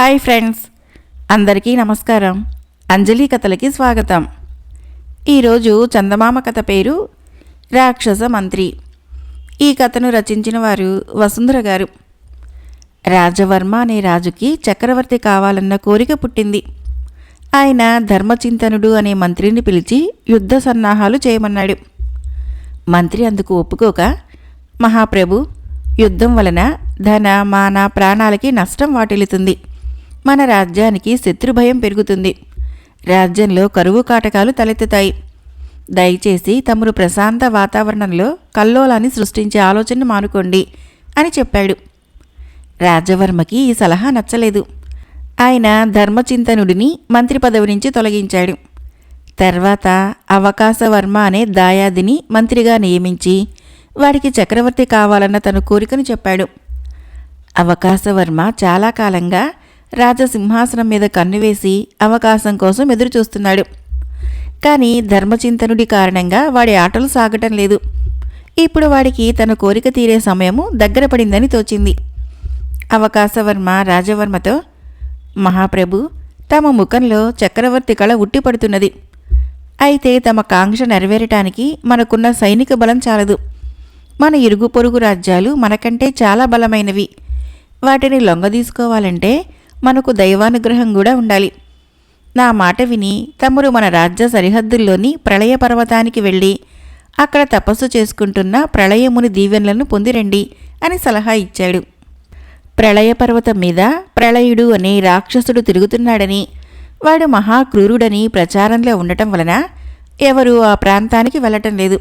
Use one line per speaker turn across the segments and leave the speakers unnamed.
Hi friends. అందరికీ నమస్కారం. అంజలి కథలకి స్వాగతం. ఈరోజు చందమామ కథ పేరు రాక్షస మంత్రి. ఈ కథను రచించిన వారు వసుంధర గారు. రాజవర్మ అనే రాజుకి చక్రవర్తి కావాలన్న కోరిక పుట్టింది. ఆయన ధర్మచింతనుడు అనే మంత్రిని పిలిచి యుద్ధ సన్నాహాలు చేయమన్నాడు. మంత్రి అందుకు ఒప్పుకోక మహాప్రభు యుద్ధం వలన ధన మాన ప్రాణాలకి నష్టం వాటిల్లుతుంది. మన రాజ్యానికి శత్రుభయం పెరుగుతుంది. రాజ్యంలో కరువు కాటకాలు తలెత్తుతాయి. దయచేసి తమరు ప్రశాంత వాతావరణంలో కల్లోలాన్ని సృష్టించే ఆలోచన మానుకోండి అని చెప్పాడు. రాజవర్మకి ఈ సలహా నచ్చలేదు. ఆయన ధర్మచింతనుడిని మంత్రి పదవి నుంచి తొలగించాడు. తర్వాత అవకాశవర్మ అనే దాయాదిని మంత్రిగా నియమించి వాడికి చక్రవర్తి కావాలన్న తన కోరికను చెప్పాడు. అవకాశవర్మ చాలా కాలంగా రాజసింహాసనం మీద కన్నువేసి అవకాశం కోసం ఎదురుచూస్తున్నాడు. కానీ ధర్మచింతనుడి కారణంగా వాడి ఆటలు సాగటం లేదు. ఇప్పుడు వాడికి తన కోరిక తీరే సమయము దగ్గర పడిందని తోచింది. అవకాశవర్మ రాజవర్మతో మహాప్రభు తమ ముఖంలో చక్రవర్తి కళ ఉట్టిపడుతున్నది. అయితే తమ కాంక్ష నెరవేరటానికి మనకున్న సైనిక బలం చాలదు. మన ఇరుగు పొరుగు రాజ్యాలు మనకంటే చాలా బలమైనవి. వాటిని లొంగదీసుకోవాలంటే మనకు దైవానుగ్రహం కూడా ఉండాలి. నా మాట విని తమరు మన రాజ్య సరిహద్దుల్లోని ప్రళయ పర్వతానికి వెళ్ళి అక్కడ తపస్సు చేసుకుంటున్న ప్రళయముని దీవెనలను పొందిరండి అని సలహా ఇచ్చాడు. ప్రళయ పర్వతం మీద ప్రళయుడు అనే రాక్షసుడు తిరుగుతున్నాడని వాడు మహాక్రూరుడని ప్రచారంలో ఉండటం వలన ఎవరూ ఆ ప్రాంతానికి వెళ్ళటం లేదు.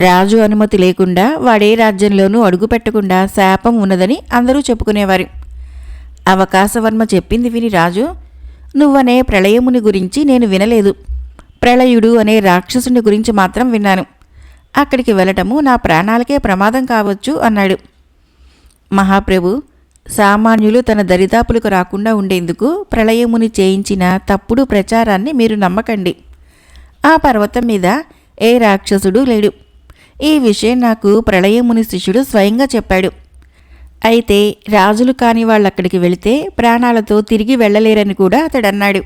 రాజు అనుమతి లేకుండా వాడే రాజ్యంలోనూ అడుగుపెట్టకుండా శాపం ఉన్నదని అందరూ చెప్పుకునేవారు. అవకాశవర్మ చెప్పింది విని రాజు నువ్వనే ప్రళయముని గురించి నేను వినలేదు. ప్రళయుడు అనే రాక్షసుని గురించి మాత్రం విన్నాను. అక్కడికి వెళ్ళటము నా ప్రాణాలకే ప్రమాదం కావచ్చు అన్నాడు. మహాప్రభు సామాన్యులు తన దరిదాపులకు రాకుండా ఉండేందుకు ప్రళయముని చేయించిన తప్పుడు ప్రచారాన్ని మీరు నమ్మకండి. ఆ పర్వతం మీద ఏ రాక్షసుడు లేడు. ఈ విషయం నాకు ప్రళయముని శిష్యుడు స్వయంగా చెప్పాడు. అయితే రాజులు కాని వాళ్ళక్కడికి వెళితే ప్రాణాలతో తిరిగి వెళ్ళలేరని కూడా అతడన్నాడు.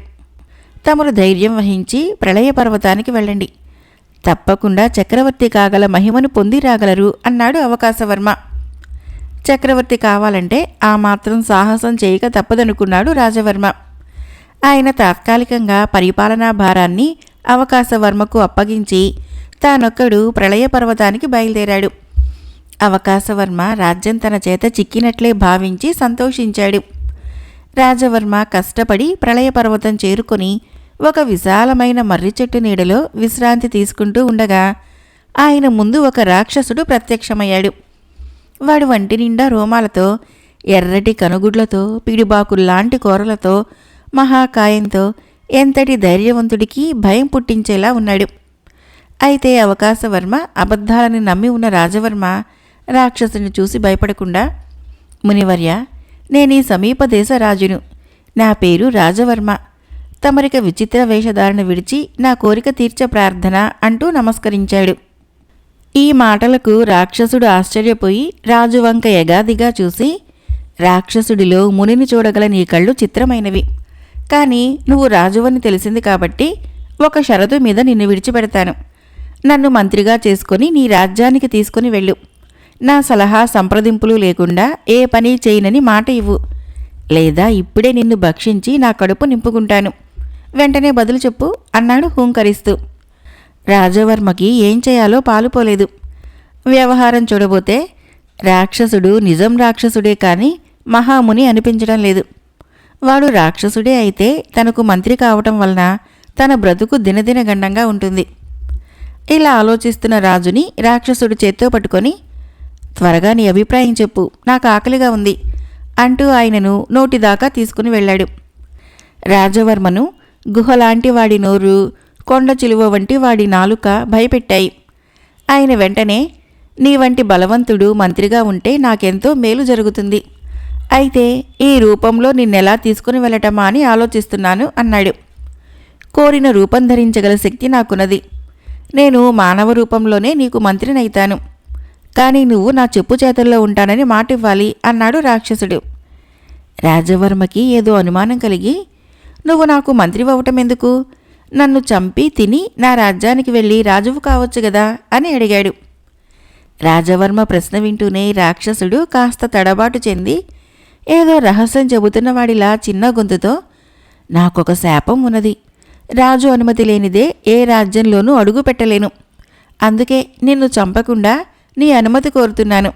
తమరు ధైర్యం వహించి ప్రళయ పర్వతానికి వెళ్ళండి. తప్పకుండా చక్రవర్తి కాగల మహిమను పొంది రాగలరు అన్నాడు అవకాశవర్మ. చక్రవర్తి కావాలంటే ఆ మాత్రం సాహసం చేయక తప్పదనుకున్నాడు రాజవర్మ. ఆయన తాత్కాలికంగా పరిపాలనా భారాన్ని అవకాశవర్మకు అప్పగించి తానొక్కడు ప్రళయ పర్వతానికి బయలుదేరాడు. అవకాశవర్మ రాజ్యం తన చేత చిక్కినట్లే భావించి సంతోషించాడు. రాజవర్మ కష్టపడి ప్రళయ పర్వతం చేరుకొని ఒక విశాలమైన మర్రి చెట్టు నీడలో విశ్రాంతి తీసుకుంటూ ఉండగా ఆయన ముందు ఒక రాక్షసుడు ప్రత్యక్షమయ్యాడు. వాడు వంటి నిండా రోమాలతో ఎర్రటి కనుగుడ్లతో పిడిబాకుల్లాంటి కూరలతో మహాకాయంతో ఎంతటి ధైర్యవంతుడికి భయం పుట్టించేలా ఉన్నాడు. అయితే అవకాశవర్మ అబద్ధాలని నమ్మి ఉన్న రాజవర్మ రాక్షసుని చూసి భయపడకుండా మునివర్య నేను ఈ సమీప దేశ రాజును. నా పేరు రాజవర్మ. తమరిక విచిత్ర వేషధారణ విడిచి నా కోరిక తీర్చ ప్రార్థన అంటూ నమస్కరించాడు. ఈ మాటలకు రాక్షసుడు ఆశ్చర్యపోయి రాజు వంక చూసి రాక్షసుడిలో మునిని చూడగల నీ కళ్ళు చిత్రమైనవి. కానీ నువ్వు రాజువని తెలిసింది కాబట్టి ఒక షరతు మీద నిన్ను విడిచిపెడతాను. నన్ను మంత్రిగా చేసుకొని నీ రాజ్యానికి తీసుకుని వెళ్ళు. నా సలహా సంప్రదింపులు లేకుండా ఏ పని చేయనని మాట ఇవ్వు. లేదా ఇప్పుడే నిన్ను భక్షించి నా కడుపు నింపుకుంటాను. వెంటనే బదులు చెప్పు అన్నాడు హూంకరిస్తూ. రాజవర్మకి ఏం చేయాలో పాలుపోలేదు వ్యవహారం చూడబోతే రాక్షసుడు నిజం రాక్షసుడే కానీ మహాముని అనిపించడం లేదు. వాడు రాక్షసుడే అయితే తనకు మంత్రి కావటం వలన తన బ్రతుకు దినదిన గండంగా ఉంటుంది. ఇలా ఆలోచిస్తున్న రాజుని రాక్షసుడు చేత్తో పట్టుకొని త్వరగా నీ అభిప్రాయం చెప్పు. నాకు ఆకలిగా ఉంది అంటూ ఆయనను నోటిదాకా తీసుకుని వెళ్ళాడు. రాజవర్మను గుహలాంటి వాడి నోరు కొండ చిలువ వంటి వాడి నాలుక భయపెట్టాయి. ఆయన వెంటనే నీ వంటి బలవంతుడు మంత్రిగా ఉంటే నాకెంతో మేలు జరుగుతుంది. అయితే ఈ రూపంలో నిన్నెలా తీసుకుని వెళ్ళటమా అని ఆలోచిస్తున్నాను అన్నాడు. కోరిన రూపం ధరించగల శక్తి నాకున్నది. నేను మానవ రూపంలోనే నీకు మంత్రినైతాను. కానీ నువ్వు నా చెప్పు చేతుల్లో ఉంటానని మాట ఇవ్వాలి అన్నాడు రాక్షసుడు. రాజవర్మకి ఏదో అనుమానం కలిగి నువ్వు నాకు మంత్రి అవ్వటం ఎందుకు నన్ను చంపి తిని నా రాజ్యానికి వెళ్ళి రాజువు కావచ్చు కదా అని అడిగాడు. రాజవర్మ ప్రశ్న వింటూనే రాక్షసుడు కాస్త తడబాటు చెంది ఏదో రహస్యం చెబుతున్నవాడిలా చిన్న గొంతుతో నాకొక శాపం ఉన్నది. రాజు అనుమతి లేనిదే ఏ రాజ్యంలోనూ అడుగు పెట్టలేను. అందుకే నిన్ను చంపకుండా నీ అనుమతి కోరుతున్నాను.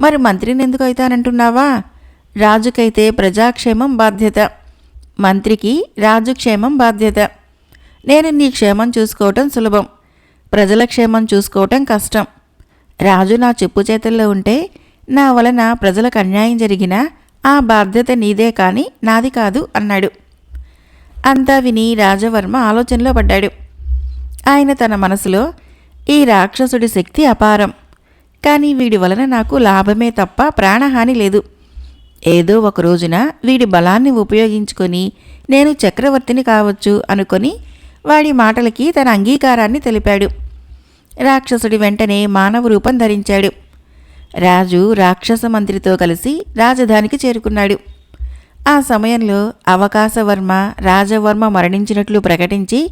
మరి మంత్రిని ఎందుకు అవుతానంటున్నావా? రాజుకైతే ప్రజాక్షేమం బాధ్యత. మంత్రికి రాజు క్షేమం బాధ్యత. నేను నీ క్షేమం చూసుకోవటం సులభం. ప్రజల క్షేమం చూసుకోవటం కష్టం. రాజు నా చెప్పు చేతుల్లో ఉంటే నా వలన ప్రజలకు అన్యాయం జరిగినా ఆ బాధ్యత నీదే కాని నాది కాదు అన్నాడు. అంతా విని రాజవర్మ ఆలోచనలో పడ్డాడు. ఆయన తన మనసులో ఈ రాక్షసుడి శక్తి అపారం. కానీ వీడి వలన నాకు లాభమే తప్ప ప్రాణహాని లేదు. ఏదో ఒక రోజున వీడి బలాన్ని ఉపయోగించుకొని నేను చక్రవర్తిని కావచ్చు అనుకొని వాడి మాటలకి తన అంగీకారాన్ని తెలిపాడు. రాక్షసుడి వెంటనే మానవ రూపం ధరించాడు. రాజు రాక్షస మంత్రితో కలిసి రాజధానికి చేరుకున్నాడు. ఆ సమయంలో అవకాశవర్మ రాజవర్మ మరణించినట్లు ప్రకటించి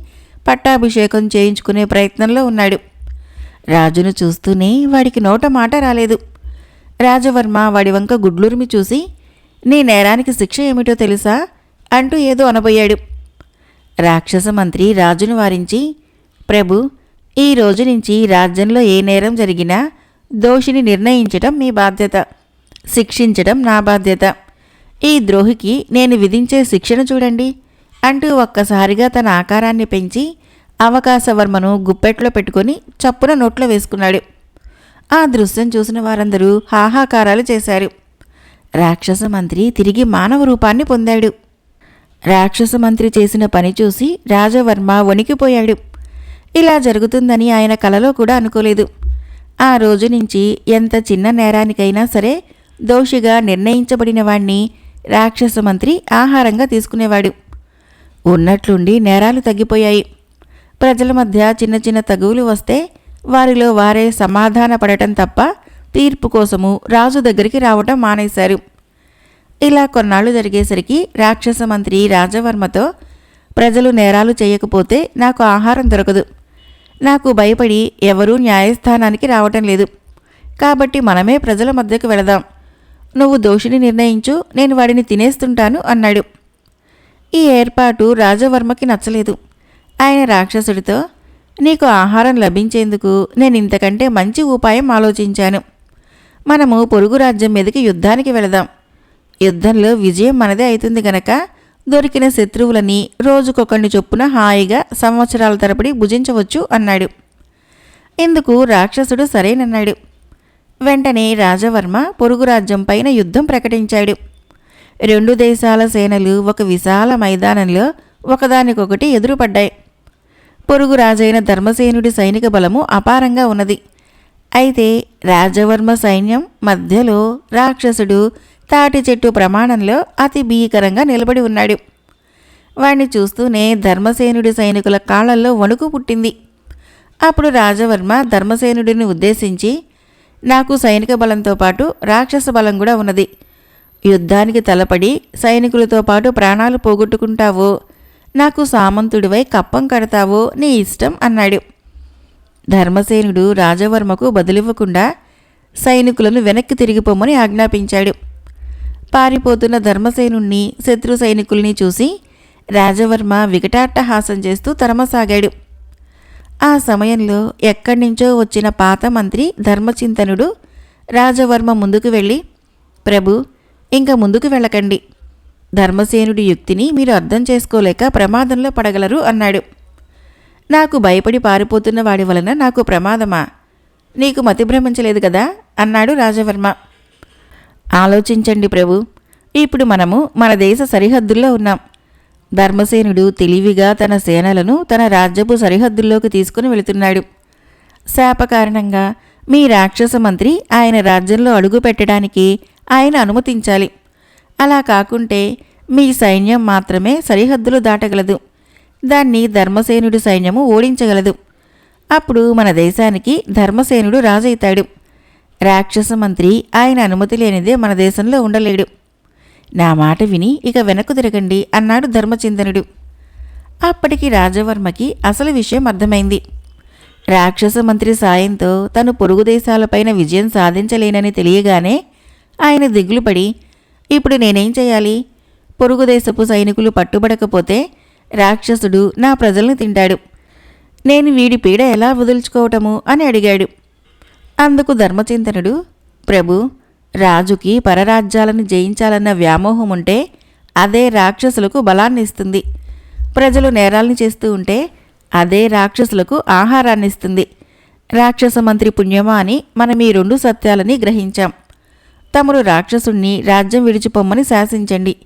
పట్టాభిషేకం చేయించుకునే ప్రయత్నంలో ఉన్నాడు. రాజును చూస్తూనే వాడికి నోట మాట రాలేదు. రాజవర్మ వాడి వంక గుడ్లూరిమి చూసి నీ నేరానికి శిక్ష ఏమిటో తెలుసా? అంటూ ఏదో అనబోయాడు. రాక్షస మంత్రి రాజును వారించి ప్రభు ఈ రోజు నుంచి రాజ్యంలో ఏ నేరం జరిగినా దోషిని నిర్ణయించటం మీ బాధ్యత శిక్షించటం నా బాధ్యత. ఈ ద్రోహికి నేను విధించే శిక్షను చూడండి అంటూ ఒక్కసారిగా తన ఆకారాన్ని పెంచి అవకాశవర్మను గుప్పెట్లో పెట్టుకొని చప్పున నోట్లో వేసుకున్నాడు. ఆ దృశ్యం చూసిన వారందరూ హాహాకారాలు చేశారు. రాక్షస మంత్రి తిరిగి మానవ రూపాన్ని పొందాడు. రాక్షస మంత్రి చేసిన పని చూసి రాజవర్మ వణికిపోయాడు. ఇలా జరుగుతుందని ఆయన కలలో కూడా అనుకోలేదు. ఆ రోజు నుంచి ఎంత చిన్న నేరానికైనా సరే దోషిగా నిర్ణయించబడిన వాణ్ణి రాక్షస మంత్రి ఆహారంగా తీసుకునేవాడు. ఉన్నట్లుండి నేరాలు తగ్గిపోయాయి. ప్రజల మధ్య చిన్న చిన్న తగువులు వస్తే వారిలో వారే సమాధాన పడటం తప్ప తీర్పు కోసము రాజు దగ్గరికి రావటం మానేశారు. ఇలా కొన్నాళ్ళు జరిగేసరికి రాక్షస మంత్రి రాజవర్మతో ప్రజలు నేరాలు చేయకపోతే నాకు ఆహారం దొరకదు. నాకు భయపడి ఎవరూ న్యాయస్థానానికి రావటం లేదు. కాబట్టి మనమే ప్రజల మధ్యకు వెళదాం. నువ్వు దోషిని నిర్ణయించు నేను వాడిని తినేస్తుంటాను అన్నాడు. ఈ ఏర్పాటు రాజవర్మకి నచ్చలేదు. ఆయన రాక్షసుడితో నీకు ఆహారం లభించేందుకు నేను ఇంతకంటే మంచి ఉపాయం ఆలోచించాను. మనము పొరుగు రాజ్యం మీదకి యుద్ధానికి వెళదాం. యుద్ధంలో విజయం మనదే అవుతుంది గనక దొరికిన శత్రువులని రోజుకొకరిని చొప్పున హాయిగా సంవత్సరాల తరబడి భుజించవచ్చు అన్నాడు. ఇందుకు రాక్షసుడు సరేనన్నాడు. వెంటనే రాజవర్మ పొరుగు రాజ్యం పైన యుద్ధం ప్రకటించాడు. రెండు దేశాల సేనలు ఒక విశాల మైదానంలో ఒకదానికొకటి ఎదురుపడ్డాయి. పొరుగు రాజైన ధర్మసేనుడి సైనిక బలము అపారంగా ఉన్నది. అయితే రాజవర్మ సైన్యం మధ్యలో రాక్షసుడు తాటి చెట్టు ప్రమాణంలో అతి భీకరంగా నిలబడి ఉన్నాడు. వాణ్ణి చూస్తూనే ధర్మసేనుడి సైనికుల కాళ్ళల్లో వణుకు పుట్టింది. అప్పుడు రాజవర్మ ధర్మసేనుడిని ఉద్దేశించి నాకు సైనిక బలంతో పాటు రాక్షస బలం కూడా ఉన్నది. యుద్ధానికి తలపడి సైనికులతో పాటు ప్రాణాలు పోగొట్టుకుంటావో. నాకు సామంతుడివై కప్పం కడతావో నీ ఇష్టం అన్నాడు. ధర్మసేనుడు రాజవర్మకు బదులివ్వకుండా సైనికులను వెనక్కి తిరిగిపోమని ఆజ్ఞాపించాడు. పారిపోతున్న ధర్మసేనుణ్ణి శత్రు సైనికుల్ని చూసి రాజవర్మ వికటాట్టహాసం చేస్తూ తరమసాగాడు. ఆ సమయంలో ఎక్కడి నుంచో వచ్చిన పాత మంత్రి ధర్మచింతనుడు రాజవర్మ ముందుకు వెళ్ళి ప్రభు ఇంక ముందుకు వెళ్ళకండి. ధర్మసేనుడి యుక్తిని మీరు అర్థం చేసుకోలేక ప్రమాదంలో పడగలరు అన్నాడు. నాకు భయపడి పారిపోతున్న వాడి వలన నాకు ప్రమాదమా? నీకు మతి భ్రమించలేదు కదా? అన్నాడు రాజవర్మ. ఆలోచించండి ప్రభు ఇప్పుడు మనము మన దేశ సరిహద్దుల్లో ఉన్నాం. ధర్మసేనుడు తెలివిగా తన సేనలను తన రాజ్యపు సరిహద్దుల్లోకి తీసుకుని వెళుతున్నాడు. శాప కారణంగా మీ రాక్షస మంత్రి ఆయన రాజ్యంలో అడుగు పెట్టడానికి ఆయన అనుమతించాలి. అలా కాకుంటే మీ సైన్యం మాత్రమే సరిహద్దులు దాటగలదు. దాన్ని ధర్మసేనుడి సైన్యము ఓడించగలదు. అప్పుడు మన దేశానికి ధర్మసేనుడు రాజైతాడు. రాక్షస మంత్రి ఆయన అనుమతి లేనిదే మన దేశంలో ఉండలేడు. నా మాట విని ఇక వెనక్కు తిరగండి అన్నాడు ధర్మచిందనుడు అప్పటికి రాజవర్మకి అసలు విషయం అర్థమైంది. రాక్షస మంత్రి సాయంతో తను పొరుగు దేశాలపైన విజయం సాధించలేనని తెలియగానే ఆయన దిగులుపడి ఇప్పుడు నేనేం చేయాలి? పొరుగు దేశపు సైనికులు పట్టుబడకపోతే రాక్షసుడు నా ప్రజల్ని తింటాడు. నేను వీడి పీడ ఎలా వదులుచుకోవటము అని అడిగాడు. అందుకు ధర్మచింతనుడు ప్రభు రాజుకి పరరాజ్యాలను జయించాలన్న వ్యామోహం ఉంటే అదే రాక్షసులకు బలాన్ని ఇస్తుంది. ప్రజలు నేరాల్ని చేస్తూ ఉంటే అదే రాక్షసులకు ఆహారాన్ని ఇస్తుంది. రాక్షస మంత్రి పుణ్యమా అని మనం ఈ రెండు సత్యాలని గ్రహించాం. తమరు రాక్షసుణ్ణి రాజ్యం విడిచిపోమ్మని శాసించండి.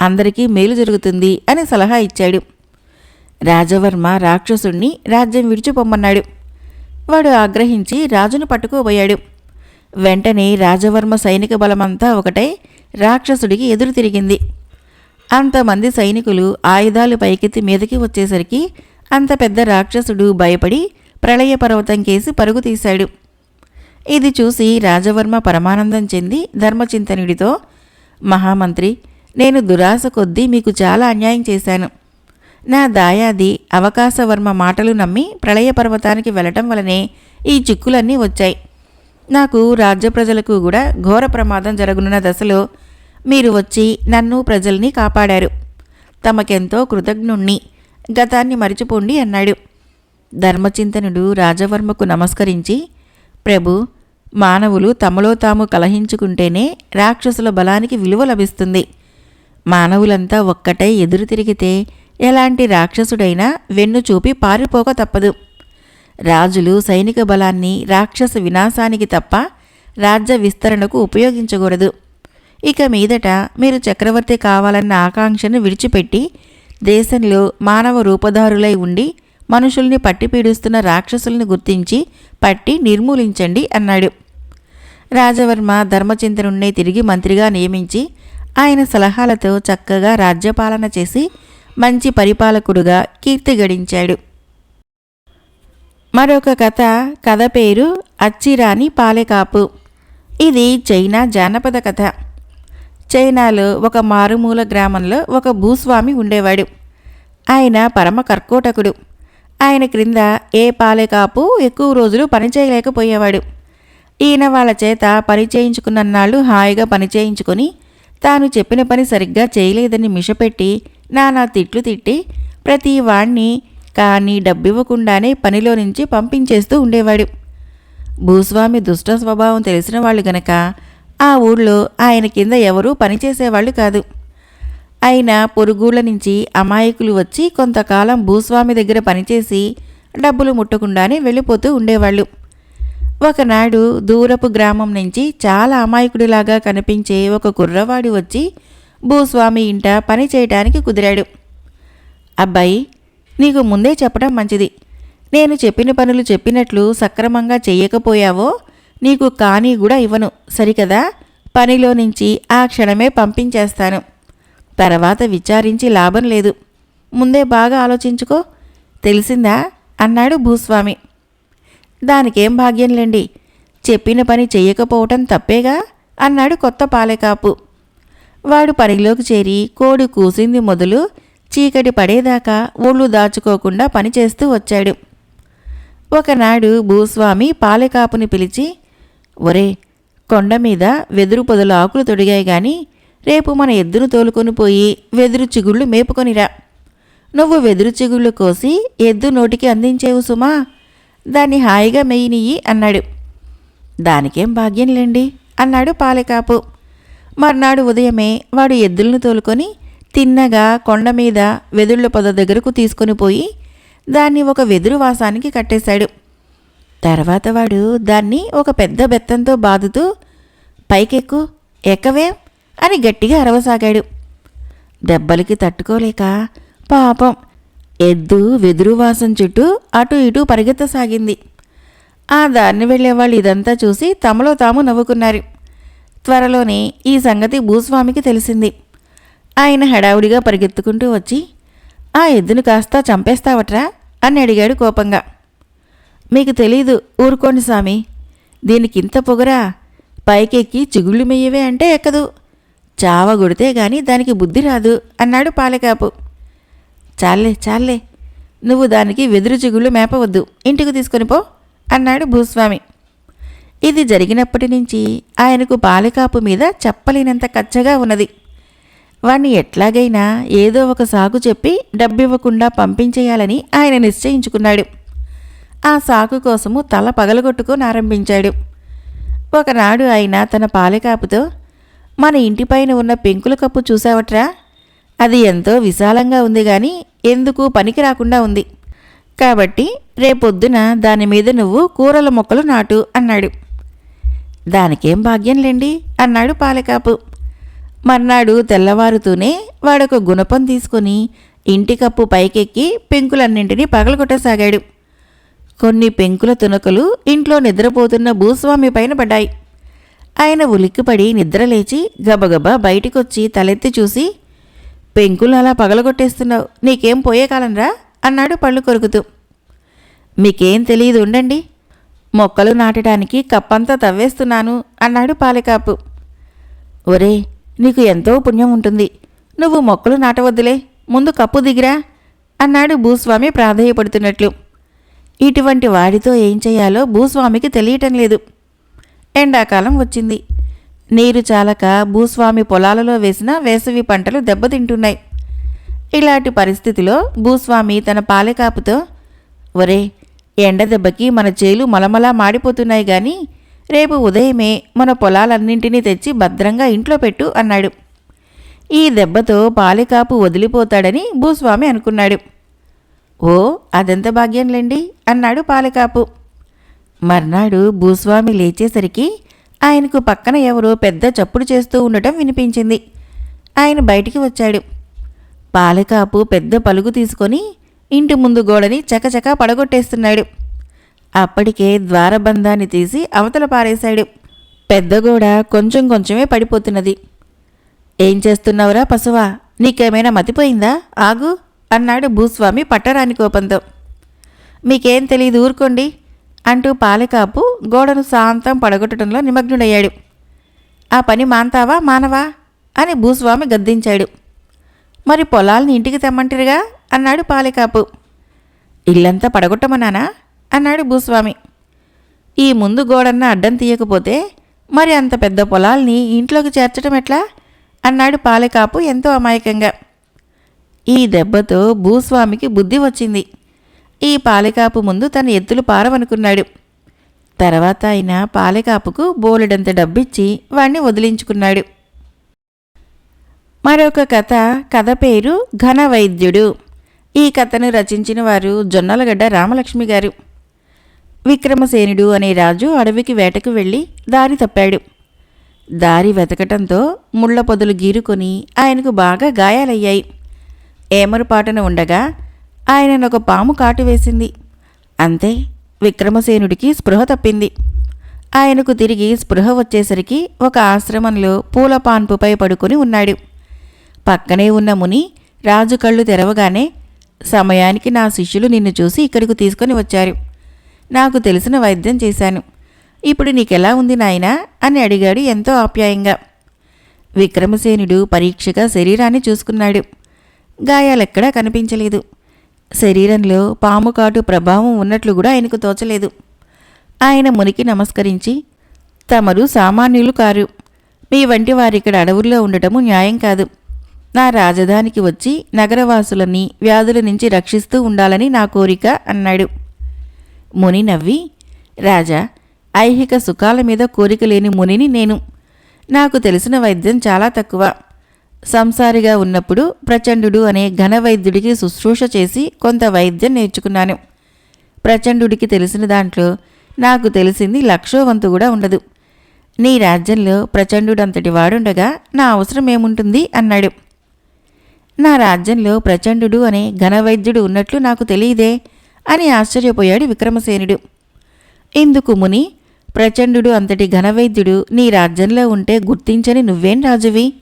అందరికీ మేలు జరుగుతుంది అని సలహా ఇచ్చాడు. రాజవర్మ రాక్షసుణ్ణి రాజ్యం విడిచిపోమ్మన్నాడు. వాడు ఆగ్రహించి రాజును పట్టుకోబోయాడు. వెంటనే రాజవర్మ సైనిక బలమంతా ఒకటై రాక్షసుడికి ఎదురు తిరిగింది. అంతమంది సైనికులు ఆయుధాలు పైకెత్తి మీదకి వచ్చేసరికి అంత పెద్ద రాక్షసుడు భయపడి ప్రళయ పర్వతం కేసి పరుగు తీశాడు. ఇది చూసి రాజవర్మ పరమానందం చెంది ధర్మచింతనుడితో మహామంత్రి నేను దురాశ కొద్దీ మీకు చాలా అన్యాయం చేశాను. నా దాయాది అవకాశవర్మ మాటలు నమ్మి ప్రళయ పర్వతానికి వెళ్ళటం వలనే ఈ చిక్కులన్నీ వచ్చాయి. నాకు రాజ్య ప్రజలకు కూడా ఘోర ప్రమాదం జరగనున్న దశలో మీరు వచ్చి నన్ను ప్రజల్ని కాపాడారు. తమకెంతో కృతజ్ఞుణ్ణి గతాన్ని మరిచిపోండి అన్నాడు. ధర్మచింతనుడు రాజవర్మకు నమస్కరించి ప్రభు మానవులు తమలో తాము కలహించుకుంటేనే రాక్షసుల బలానికి విలువ లభిస్తుంది. మానవులంతా ఒక్కటై ఎదురు తిరిగితే ఎలాంటి రాక్షసుడైనా వెన్ను చూపి పారిపోక తప్పదు. రాజులు సైనిక బలాన్ని రాక్షస వినాశానికి తప్ప రాజ్య విస్తరణకు ఉపయోగించకూడదు. ఇక మీదట మీరు చక్రవర్తి కావాలన్న ఆకాంక్షను విడిచిపెట్టి దేశంలో మానవ రూపధారులై ఉండి మనుషుల్ని పట్టి పీడిస్తున్న రాక్షసుల్ని గుర్తించి పట్టి నిర్మూలించండి అన్నాడు. రాజవర్మ ధర్మచింతనుణ్ణి తిరిగి మంత్రిగా నియమించి ఆయన సలహాలతో చక్కగా రాజ్యపాలన చేసి మంచి పరిపాలకుడుగా కీర్తి గడించాడు. మరొక కథ కథ పేరు అచ్చిరాని పాలెకాపు. ఇది చైనా జానపద కథ. చైనాలో ఒక మారుమూల గ్రామంలో ఒక భూస్వామి ఉండేవాడు. ఆయన పరమ కర్కోటకుడు. ఆయన క్రింద ఏ పాలేకాపు ఎక్కువ రోజులు పనిచేయలేకపోయేవాడు. ఈయన వాళ్ళ చేత పని చేయించుకున్నన్నాళ్ళు హాయిగా పని చేయించుకొని తాను చెప్పిన పని సరిగ్గా చేయలేదని మిషపెట్టి నానా తిట్లు తిట్టి ప్రతి వాణ్ణి కానీ డబ్బివ్వకుండానే పనిలో నుంచి పంపించేస్తూ ఉండేవాడు. భూస్వామి దుష్ట స్వభావం తెలిసిన వాళ్ళు గనక ఆ ఊళ్ళో ఆయన కింద ఎవరూ పనిచేసేవాళ్ళు కాదు. అయినా పొరుగుళ్ళ నుంచి అమాయకులు వచ్చి కొంతకాలం భూస్వామి దగ్గర పనిచేసి డబ్బులు ముట్టకుండానే వెళ్ళిపోతూ ఉండేవాళ్ళు. ఒకనాడు దూరపు గ్రామం నుంచి చాలా అమాయకుడిలాగా కనిపించే ఒక కుర్రవాడు వచ్చి భూస్వామి ఇంట పని చేయటానికి కుదిరాడు. అబ్బాయి నీకు ముందే చెప్పడం మంచిది. నేను చెప్పిన పనులు చెప్పినట్లు సక్రమంగా చేయకపోయావో నీకు కానీ కూడా ఇవ్వను. సరికదా? పనిలో నుంచి ఆ క్షణమే పంపించేస్తాను. తర్వాత విచారించి లాభం లేదు. ముందే బాగా ఆలోచించుకో. తెలిసిందా? అన్నాడు భూస్వామి. దానికేం భాగ్యంలేండి చెప్పిన పని చెయ్యకపోవటం తప్పేగా? అన్నాడు కొత్త పాలెకాపు. వాడు పనిలోకి చేరి కోడి కూసింది మొదలు చీకటి పడేదాకా ఒళ్ళు దాచుకోకుండా పనిచేస్తూ వచ్చాడు. ఒకనాడు భూస్వామి పాలెకాపుని పిలిచి ఒరే కొండ మీద వెదురు పొదల ఆకులు తొడిగాయి కానీ రేపు మన ఎద్దును తోలుకొని పోయి వెదురు చిగుళ్ళు మేపుకొనిరా. నువ్వు వెదురు చిగుళ్ళు కోసి ఎద్దు నోటికి అందించేవు సుమా. దాన్ని హాయిగా మెయ్యినియ్యి అన్నాడు. దానికేం భాగ్యంలేండి అన్నాడు పాలెకాపు. మర్నాడు ఉదయమే వాడు ఎద్దులను తోలుకొని తిన్నగా కొండ మీద వెదుళ్ళ పొద దగ్గరకు తీసుకొని పోయి దాన్ని ఒక వెదురు వాసానికి కట్టేశాడు. తర్వాత వాడు దాన్ని ఒక పెద్ద బెత్తంతో బాదుతూ పైకెక్కు ఎక్కవేం? అని గట్టిగా అరవసాగాడు. దెబ్బలకి తట్టుకోలేక పాపం ఎద్దు వెదురు వాసం చుట్టూ అటు ఇటు పరిగెత్తసాగింది. ఆ దారిని వెళ్ళేవాళ్ళు ఇదంతా చూసి తమలో తాము నవ్వుకున్నారు. త్వరలోనే ఈ సంగతి భూస్వామికి తెలిసింది. ఆయన హడావుడిగా పరిగెత్తుకుంటూ వచ్చి ఆ ఎద్దును కాస్త చంపేస్తావట్రా? అని అడిగాడు కోపంగా. మీకు తెలీదు ఊరుకోండి స్వామి. దీనికింత పొగరా పైకెక్కి చిగుళ్ళు మెయ్యవే అంటే ఎక్కదు. చావగొడితే గాని దానికి బుద్ధి రాదు అన్నాడు పాలకాపు. చాలే చాలే నువ్వు దానికి వెదురు చిగుళ్ళు మేపవద్దు. ఇంటికి తీసుకొని పో అన్నాడు భూస్వామి. ఇది జరిగినప్పటి నుంచి ఆయనకు పాలకాపు మీద చెప్పలేనంత కచ్చగా ఉన్నది. వాణ్ణి ఎట్లాగైనా ఏదో ఒక సాకు చెప్పి డబ్బివ్వకుండా పంపించేయాలని ఆయన నిశ్చయించుకున్నాడు. ఆ సాకు కోసము తల పగలగొట్టుకొని ఆరంభించాడు. ఒకనాడు ఆయన తన పాలకాపుతో మన ఇంటిపైన ఉన్న పెంకుల కప్పు చూసావట్రా? అది ఎంతో విశాలంగా ఉంది గాని ఎందుకు పనికి రాకుండా ఉంది. కాబట్టి రేపొద్దున దాని మీద నువ్వు కూరల మొక్కలు నాటు అన్నాడు. దానికేం భాగ్యంలేండి అన్నాడు పాలకాపు. మర్నాడు తెల్లవారుతూనే వాడొక గుణపం తీసుకుని ఇంటి కప్పు పైకెక్కి పెంకులన్నింటినీ పగలగొట్టసాగాడు. కొన్ని పెంకుల తునకలు ఇంట్లో నిద్రపోతున్న భూస్వామి పైన పడ్డాయి. ఆయన ఉలిక్కిపడి నిద్రలేచి గబగబా బయటికొచ్చి తలెత్తి చూసి పెంకులు అలా పగలగొట్టేస్తున్నావు. నీకేం పోయే కాలంరా అన్నాడు పళ్ళు కొరుకుతూ. మీకేం తెలియదు ఉండండి. మొక్కలు నాటడానికి కప్పంతా తవ్వేస్తున్నాను అన్నాడు పాలకాపు. ఒరే నీకు ఎంతో పుణ్యం ఉంటుంది. నువ్వు మొక్కలు నాటవద్దులే. ముందు కప్పు దిగిరా అన్నాడు భూస్వామి ప్రాధేయపడుతున్నట్లు. ఇటువంటి వాడితో ఏం చేయాలో భూస్వామికి తెలియటం లేదు. ఎండాకాలం వచ్చింది. నీరు చాలక భూస్వామి పొలాలలో వేసిన వేసవి పంటలు దెబ్బతింటున్నాయి. ఇలాంటి పరిస్థితిలో భూస్వామి తన పాలెకాపుతో ఒరే ఎండ దెబ్బకి మన చేలు మలమలా మాడిపోతున్నాయి గాని రేపు ఉదయమే మన పొలాలన్నింటినీ తెచ్చి భద్రంగా ఇంట్లో పెట్టు అన్నాడు. ఈ దెబ్బతో పాలెకాపు వదిలిపోతాడని భూస్వామి అనుకున్నాడు. ఓ అదెంత భాగ్యంలేండి అన్నాడు పాలకాపు మర్నాడు భూస్వామి లేచేసరికి ఆయనకు పక్కన ఎవరో పెద్ద చప్పుడు చేస్తూ ఉండటం వినిపించింది. ఆయన బయటికి వచ్చాడు. పాలకాపు పెద్ద పలుగు తీసుకొని ఇంటి ముందు గోడని చకచకా పడగొట్టేస్తున్నాడు. అప్పటికే ద్వారబంధాన్ని తీసి అవతల పారేశాడు. పెద్ద గోడ కొంచెం కొంచెమే పడిపోతున్నది. ఏం చేస్తున్నావురా పశువా? నీకేమైనా మతిపోయిందా? ఆగు అన్నాడు భూస్వామి పట్టరాని కోపంతో. మీకేం తెలియదు ఊరుకోండి. అంటూ పాలకాపు గోడను శాంతం పడగొట్టడంలో నిమగ్నుడయ్యాడు. ఆ పని మాంతావా మానవా? అని భూస్వామి గద్దించాడు. మరి పొలాల్ని ఇంటికి తెమ్మంటారుగా? అన్నాడు పాలికాపు. ఇల్లంతా పడగొట్టమన్నానా అన్నాడు భూస్వామి. ఈ ముందు గోడన్న అడ్డం తీయకపోతే మరి అంత పెద్ద పొలాల్ని ఇంట్లోకి చేర్చడం ఎట్లా? అన్నాడు పాలకాపు ఎంతో అమాయకంగా. ఈ దెబ్బతో భూస్వామికి బుద్ధి వచ్చింది. ఈ పాలెకాపు ముందు తన ఎత్తులు పారవనుకున్నాడు. తర్వాత ఆయన పాలెకాపుకు బోలెడంత డబ్బిచ్చి వాణ్ణి వదిలించుకున్నాడు. మరొక కథ కథ పేరు ఘన వైద్యుడు ఈ కథను రచించిన వారు జొన్నలగడ్డ రామలక్ష్మి గారు. విక్రమసేనుడు అనే రాజు అడవికి వేటకు వెళ్ళి దారి తప్పాడు. దారి వెతకటంతో ముళ్ళ పొదలు గీరుకొని ఆయనకు బాగా గాయాలయ్యాయి. ఏమరుపాటున ఉండగా ఆయనను ఒక పాము కాటు వేసింది. అంతే విక్రమసేనుడికి స్పృహ తప్పింది. ఆయనకు తిరిగి స్పృహ వచ్చేసరికి ఒక ఆశ్రమంలో పూల పాన్పుపై పడుకుని ఉన్నాడు. పక్కనే ఉన్న ముని రాజు కళ్ళు తెరవగానే సమయానికి నా శిష్యులు నిన్ను చూసి ఇక్కడికి తీసుకొని వచ్చారు. నాకు తెలిసిన వైద్యం చేశాను. ఇప్పుడు నీకెలా ఉంది నాయనా? అని అడిగాడు ఎంతో ఆప్యాయంగా. విక్రమసేనుడు పరీక్షగా శరీరాన్ని చూసుకున్నాడు. గాయాలెక్కడా కనిపించలేదు. శరీరంలో పాము కాటు ప్రభావం ఉన్నట్లు కూడా ఆయనకు తోచలేదు. ఆయన మునికి నమస్కరించి తమరు సామాన్యులు కారు. మీ వంటి వారిక్కడ అడవుల్లో ఉండటము న్యాయం కాదు. నా రాజధానికి వచ్చి నగరవాసులని వ్యాధుల నుంచి రక్షిస్తూ ఉండాలని నా కోరిక అన్నాడు. ముని నవ్వి రాజా ఐహిక సుఖాల మీద కోరిక లేని మునిని నేను. నాకు తెలిసిన వైద్యం చాలా తక్కువ. సంసారిగా ఉన్నప్పుడు ప్రచండు అనే ఘనవైద్యుడికి శుశ్రూష చేసి కొంత వైద్యం నేర్చుకున్నాను. ప్రచండుడికి తెలిసిన దాంట్లో నాకు తెలిసింది లక్షోవంతు కూడా ఉండదు. నీ రాజ్యంలో ప్రచండుడంతటి వాడుండగా నా అవసరం ఏముంటుంది? అన్నాడు. నా రాజ్యంలో ప్రచండు అనే ఘనవైద్యుడు ఉన్నట్లు నాకు తెలియదే అని ఆశ్చర్యపోయాడు విక్రమసేనుడు. ఇందుకు ముని ప్రచండు అంతటి ఘనవైద్యుడు నీ రాజ్యంలో ఉంటే గుర్తించని నువ్వేం రాజువి?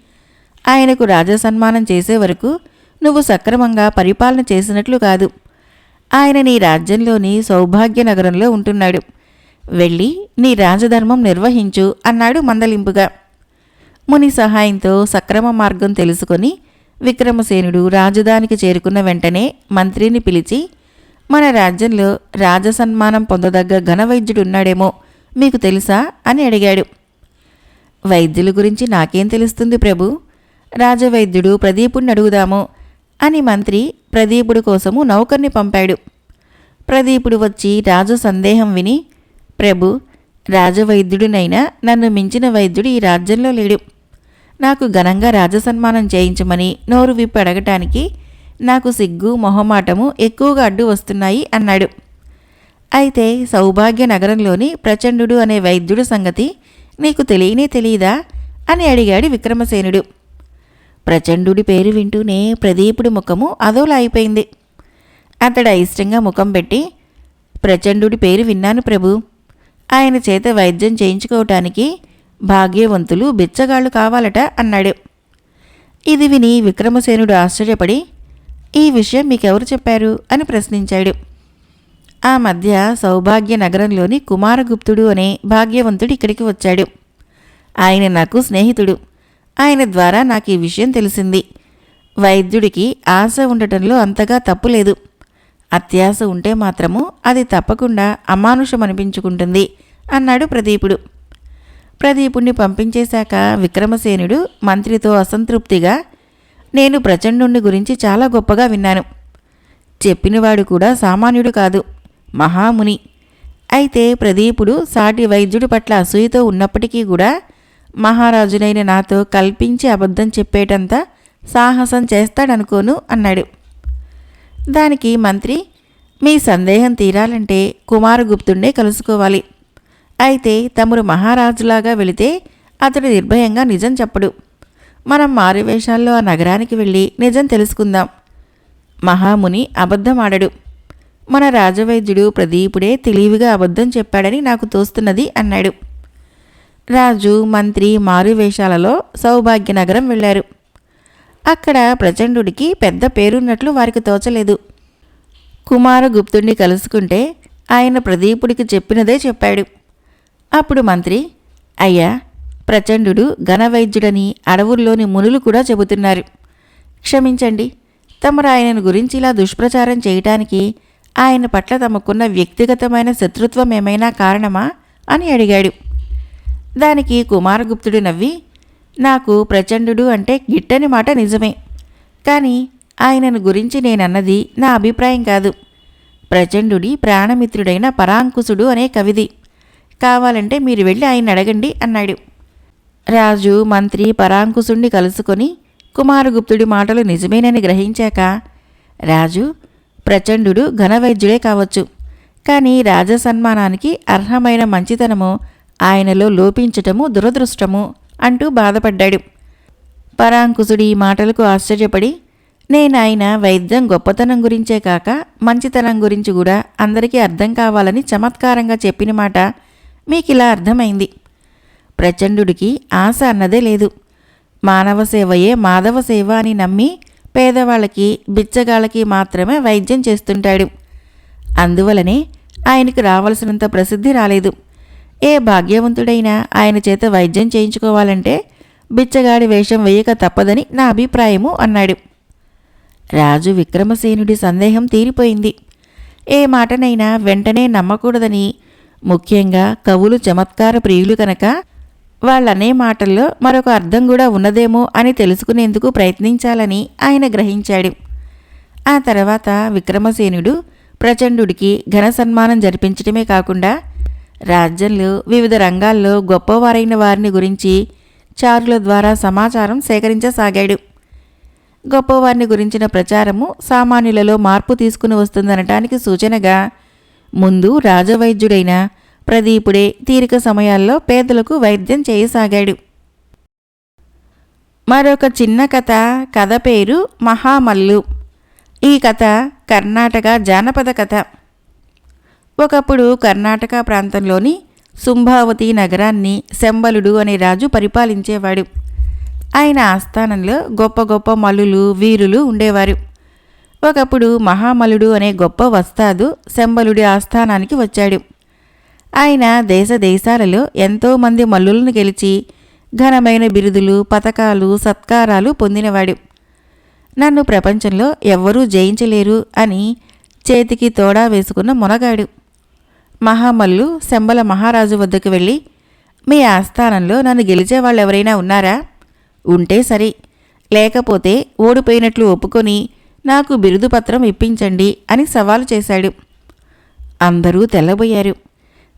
ఆయనకు రాజసన్మానం చేసే వరకు నువ్వు సక్రమంగా పరిపాలన చేసినట్లు కాదు. ఆయన నీ రాజ్యంలోని సౌభాగ్య నగరంలో ఉంటున్నాడు. వెళ్ళి నీ రాజధర్మం నిర్వహించు అన్నాడు మందలింపుగా. ముని సహాయంతో సక్రమ మార్గం తెలుసుకొని విక్రమసేనుడు రాజధానికి చేరుకున్న వెంటనే మంత్రిని పిలిచి మన రాజ్యంలో రాజసన్మానం పొందదగ్గ ఘనవైద్యుడున్నాడేమో మీకు తెలుసా? అని అడిగాడు. వైద్యుల గురించి నాకేం తెలుస్తుంది ప్రభు? రాజవైద్యుడు ప్రదీపుణ్ణి అడుగుదాము అని మంత్రి ప్రదీపుడు కోసము నౌకర్ని పంపాడు. ప్రదీపుడు వచ్చి రాజు సందేహం విని ప్రభు రాజవైద్యుడినైనా నన్ను మించిన వైద్యుడు ఈ రాజ్యంలో లేడు. నాకు ఘనంగా రాజసన్మానం చేయించమని నోరు విప్పి అడగటానికి నాకు సిగ్గు మొహమాటము ఎక్కువగా అడ్డు వస్తున్నాయి అన్నాడు. అయితే సౌభాగ్య నగరంలోని ప్రచండు అనే వైద్యుడు సంగతి నీకు తెలియనే తెలియదా అని అడిగాడు విక్రమసేనుడు. ప్రచండుడి పేరు వింటూనే ప్రదీపుడి ముఖము అదోలా అయిపోయింది అతడు అయిష్టంగా ముఖం పెట్టి ప్రచండుడి పేరు విన్నాను ప్రభు. ఆయన చేత వైద్యం చేయించుకోవటానికి భాగ్యవంతులు బిచ్చగాళ్ళు కావాలట అన్నాడు. ఇది విని విక్రమసేనుడు ఆశ్చర్యపడి ఈ విషయం మీకెవరు చెప్పారు? అని ప్రశ్నించాడు. ఆ మధ్య సౌభాగ్య నగరంలోని కుమారగుప్తుడు అనే భాగ్యవంతుడు ఇక్కడికి వచ్చాడు. ఆయన నాకు స్నేహితుడు. ఆయన ద్వారా నాకు ఈ విషయం తెలిసింది. వైద్యుడికి ఆశ ఉండటంలో అంతగా తప్పులేదు అత్యాశ ఉంటే మాత్రము అది తప్పకుండా అమానుషం అనిపించుకుంటుంది అన్నాడు ప్రదీపుడు. ప్రదీపుణ్ణి పంపించేశాక విక్రమసేనుడు మంత్రితో అసంతృప్తిగా నేను ప్రచండుణ్ణి గురించి చాలా గొప్పగా విన్నాను. చెప్పినవాడు కూడా సామాన్యుడు కాదు మహాముని. అయితే ప్రదీపుడు సాటి వైద్యుడి పట్ల అసూయతో ఉన్నప్పటికీ కూడా మహారాజునైన నాతో కల్పించి అబద్ధం చెప్పేటంత సాహసం చేస్తాడనుకోను అన్నాడు. దానికి మంత్రి మీ సందేహం తీరాలంటే కుమారగుప్తుణ్ణే కలుసుకోవాలి. అయితే తమరు మహారాజులాగా వెళితే అతడు నిర్భయంగా నిజం చెప్పడు. మనం మారువేషాల్లో ఆ నగరానికి వెళ్ళి నిజం తెలుసుకుందాం. మహాముని అబద్ధమాడడు. మన రాజవైద్యుడు ప్రదీపుడే తెలివిగా అబద్ధం చెప్పాడని నాకు తోస్తున్నది అన్నాడు. రాజు మంత్రి మారువేషాలలో సౌభాగ్యనగరం వెళ్ళారు. అక్కడ ప్రచండుడికి పెద్ద పేరున్నట్లు వారికి తోచలేదు. కుమారగుప్తుణ్ణి కలుసుకుంటే ఆయన ప్రదీపుడికి చెప్పినదే చెప్పాడు. అప్పుడు మంత్రి అయ్యా ప్రచండు ఘనవైద్యుడని అడవుల్లోని మునులు కూడా చెబుతున్నారు. క్షమించండి తమరు ఆయనను గురించి ఇలా దుష్ప్రచారం చేయటానికి ఆయన పట్ల తమకున్న వ్యక్తిగతమైన శత్రుత్వం ఏమైనా కారణమా అని అడిగాడు. దానికి కుమారగుప్తుడు నవ్వి నాకు ప్రచండు అంటే గిట్టని మాట నిజమే. కానీ ఆయనను గురించి నేనన్నది నా అభిప్రాయం కాదు. ప్రచండుడి ప్రాణమిత్రుడైన పరాంకుశుడు అనే కవిది. కావాలంటే మీరు వెళ్ళి ఆయన అడగండి అన్నాడు. రాజు మంత్రి పరాంకుశుణ్ణి కలుసుకొని కుమారగుప్తుడి మాటలు నిజమేనని గ్రహించాక రాజు ప్రచండు ఘనవైద్యుడే కావచ్చు. కానీ రాజసన్మానానికి అర్హమైన మంచితనము ఆయనలో లోపించటము దురదృష్టము అంటూ బాధపడ్డాడు. పరాంకుశుడి ఈ మాటలకు ఆశ్చర్యపడి నేను ఆయన వైద్యం గొప్పతనం గురించే కాక మంచితనం గురించి కూడా అందరికీ అర్థం కావాలని చమత్కారంగా చెప్పిన మాట మీకు ఇలా అర్థమైంది. ప్రచండుడికి ఆశ అన్నదే లేదు. మానవ సేవయే మాధవ సేవ అని నమ్మి పేదవాళ్ళకి బిచ్చగాళ్ళకి మాత్రమే వైద్యం చేస్తుంటాడు. అందువలనే ఆయనకు రావలసినంత ప్రసిద్ధి రాలేదు. ఏ భాగ్యవంతుడైనా ఆయన చేత వైద్యం చేయించుకోవాలంటే బిచ్చగాడి వేషం వేయక తప్పదని నా అభిప్రాయము అన్నాడు. రాజు విక్రమసేనుడి సందేహం తీరిపోయింది. ఏ మాటనైనా వెంటనే నమ్మకూడదని ముఖ్యంగా కవులు చమత్కార ప్రియులు కనుక వాళ్ళనే మాటల్లో మరొక అర్థం కూడా ఉన్నదేమో అని తెలుసుకునేందుకు ప్రయత్నించాలని ఆయన గ్రహించాడు. ఆ తర్వాత విక్రమసేనుడు ప్రచండుడికి ఘన సన్మానం జరిపించడమే కాకుండా రాజ్యంలో వివిధ రంగాల్లో గొప్పవారైన వారిని గురించి చారుల ద్వారా సమాచారం సేకరించసాగాడు. గొప్పవారిని గురించిన ప్రచారము సామాన్యులలో మార్పు తీసుకుని వస్తుందనటానికి సూచనగా ముందు రాజవైద్యుడైన ప్రదీపుడే తీరిక సమయాల్లో పేదలకు వైద్యం చేయసాగాడు. మరొక చిన్న కథ కథ పేరు మహామల్లు. ఈ కథ కర్ణాటక జానపద కథ. ఒకప్పుడు కర్ణాటక ప్రాంతంలోని శుంభావతి నగరాన్ని శంబలుడు అనే రాజు పరిపాలించేవాడు. ఆయన ఆస్థానంలో గొప్ప గొప్ప మల్లులు వీరులు ఉండేవారు. ఒకప్పుడు మహామలుడు అనే గొప్ప వస్తాదు శంబలుడి ఆస్థానానికి వచ్చాడు. ఆయన దేశ దేశాలలో ఎంతోమంది మల్లులను గెలిచి ఘనమైన బిరుదులు పథకాలు సత్కారాలు పొందినవాడు. నన్ను ప్రపంచంలో ఎవ్వరూ జయించలేరు అని చేతికి తోడా వేసుకున్న మునగాడు. మహామల్లు శంబల మహారాజు వద్దకు వెళ్ళి మీ ఆస్థానంలో నన్ను గెలిచేవాళ్ళు ఎవరైనా ఉన్నారా? ఉంటే సరే. లేకపోతే ఓడిపోయినట్లు ఒప్పుకొని నాకు బిరుదు పత్రం ఇప్పించండి అని సవాలు చేశాడు. అందరూ తెల్లబోయారు.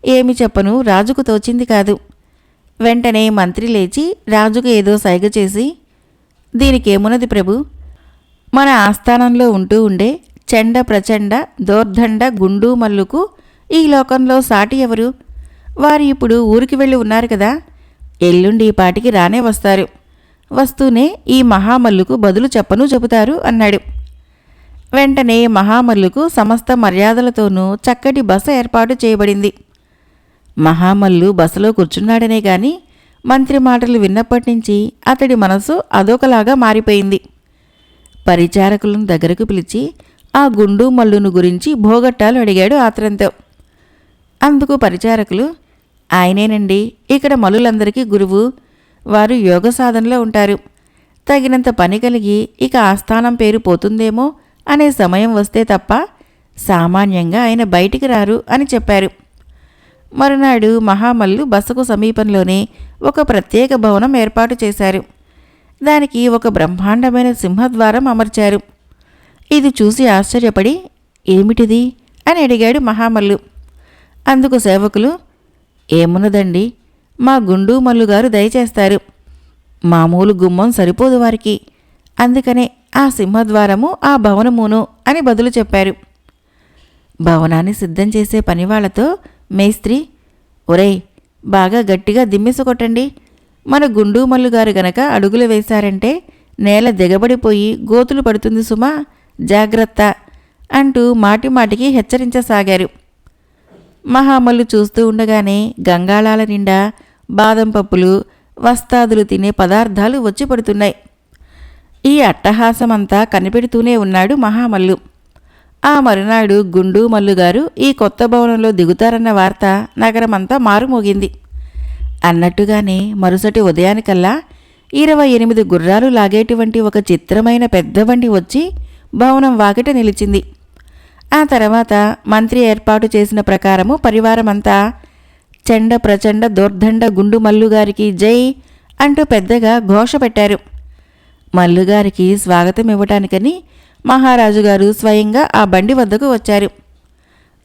ఏమి చెప్పను రాజుకు తోచింది కాదు. వెంటనే మంత్రి లేచి రాజుకు ఏదో సైగ చేసి దీనికేమున్నది ప్రభు? మన ఆస్థానంలో ఉంటూ ఉండే చెండ ప్రచండ దోర్దండ గుండు మల్లుకు ఈ లోకంలో సాటి ఎవరు? వారు ఇప్పుడు ఊరికి వెళ్ళి ఉన్నారు కదా. ఎల్లుండి ఈ పాటికి రానే వస్తారు. వస్తూనే ఈ మహామల్లుకు బదులు చెప్పను చెబుతారు అన్నాడు. వెంటనే మహామల్లుకు సమస్త మర్యాదలతోనూ చక్కటి బస ఏర్పాటు చేయబడింది. మహామల్లు బసలో కూర్చున్నాడనే గాని మంత్రి మాటలు విన్నప్పటి నుంచి అతడి మనసు అదొకలాగా మారిపోయింది. పరిచారకులను దగ్గరకు పిలిచి ఆ గుండు మల్లును గురించి భోగట్టాలు అడిగాడు ఆత్రంతో. అందుకు పరిచారకులు ఆయనేనండి ఇక్కడ మలులందరికీ గురువు. వారు యోగ సాధనలో ఉంటారు. తగినంత పని కలిగి ఇక ఆస్థానం పేరు పోతుందేమో అనే సమయం వస్తే తప్ప సామాన్యంగా ఆయన బయటికి రారు అని చెప్పారు. మరునాడు మహామల్లు బసకు సమీపంలోనే ఒక ప్రత్యేక భవనం ఏర్పాటు చేశారు. దానికి ఒక బ్రహ్మాండమైన సింహద్వారం అమర్చారు. ఇది చూసి ఆశ్చర్యపడి ఏమిటిది? అని అడిగాడు మహామల్లు. అందుకు సేవకులు ఏమున్నదండి? మా గుండు మల్లుగారు దయచేస్తారు. మామూలు గుమ్మం సరిపోదు వారికి. అందుకనే ఆ సింహద్వారము ఆ భవనమును అని బదులు చెప్పారు. భవనాన్ని సిద్ధం చేసే పనివాళ్ళతో మేస్త్రి ఒరేయ్ బాగా గట్టిగా దిమ్మెసు కొట్టండి. మన గుండు మల్లుగారు గనక అడుగులు వేశారంటే నేల దిగబడిపోయి గోతులు పడుతుంది సుమా జాగ్రత్త అంటూ మాటిమాటికి హెచ్చరించసాగారు. మహామల్లు చూస్తూ ఉండగానే గంగాళాల నిండా బాదం పప్పులు వస్తాదులు తినే పదార్థాలు వచ్చి పడుతున్నాయి. ఈ అట్టహాసమంతా కనిపెడుతూనే ఉన్నాడు మహామల్లు. ఆ మరునాడు గుండు మల్లుగారు ఈ కొత్త భవనంలో దిగుతారన్న వార్త నగరమంతా మారుమోగింది. అన్నట్టుగానే మరుసటి ఉదయానికల్లా ఇరవై ఎనిమిది గుర్రాలు లాగేటువంటి ఒక చిత్రమైన పెద్ద బండి వచ్చి భవనం వాకిట నిలిచింది. ఆ తర్వాత మంత్రి ఏర్పాటు చేసిన ప్రకారము పరివారమంతా చెండ ప్రచండ దోర్దండ గుండు మల్లుగారికి జై అంటూ పెద్దగా ఘోష పెట్టారు. మల్లుగారికి స్వాగతం ఇవ్వటానికని మహారాజు గారు స్వయంగా ఆ బండి వద్దకు వచ్చారు.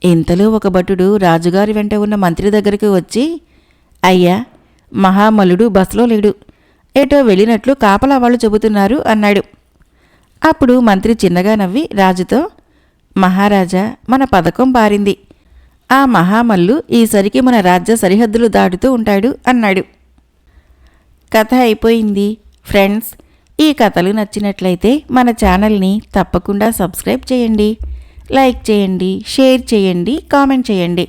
ఇంతలో ఒక భటుడు రాజుగారి వెంట ఉన్న మంత్రి దగ్గరికి వచ్చి అయ్యా మహామల్లుడు బస్సులో లేడు. ఏటో వెళ్ళినట్లు కాపలా వాళ్ళు చెబుతున్నారు అన్నాడు. అప్పుడు మంత్రి చిన్నగా నవ్వి రాజుతో మహారాజా మన పథకం పారింది ఆ మహామల్లు ఈసరికి మన రాజ్య సరిహద్దులు దాటుతూ ఉంటాడు అన్నాడు. కథ అయిపోయింది. ఫ్రెండ్స్ ఈ కథలు నచ్చినట్లయితే మన ఛానల్ని తప్పకుండా సబ్స్క్రైబ్ చేయండి. లైక్ చేయండి షేర్ చేయండి కామెంట్ చేయండి.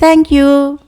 Thank you.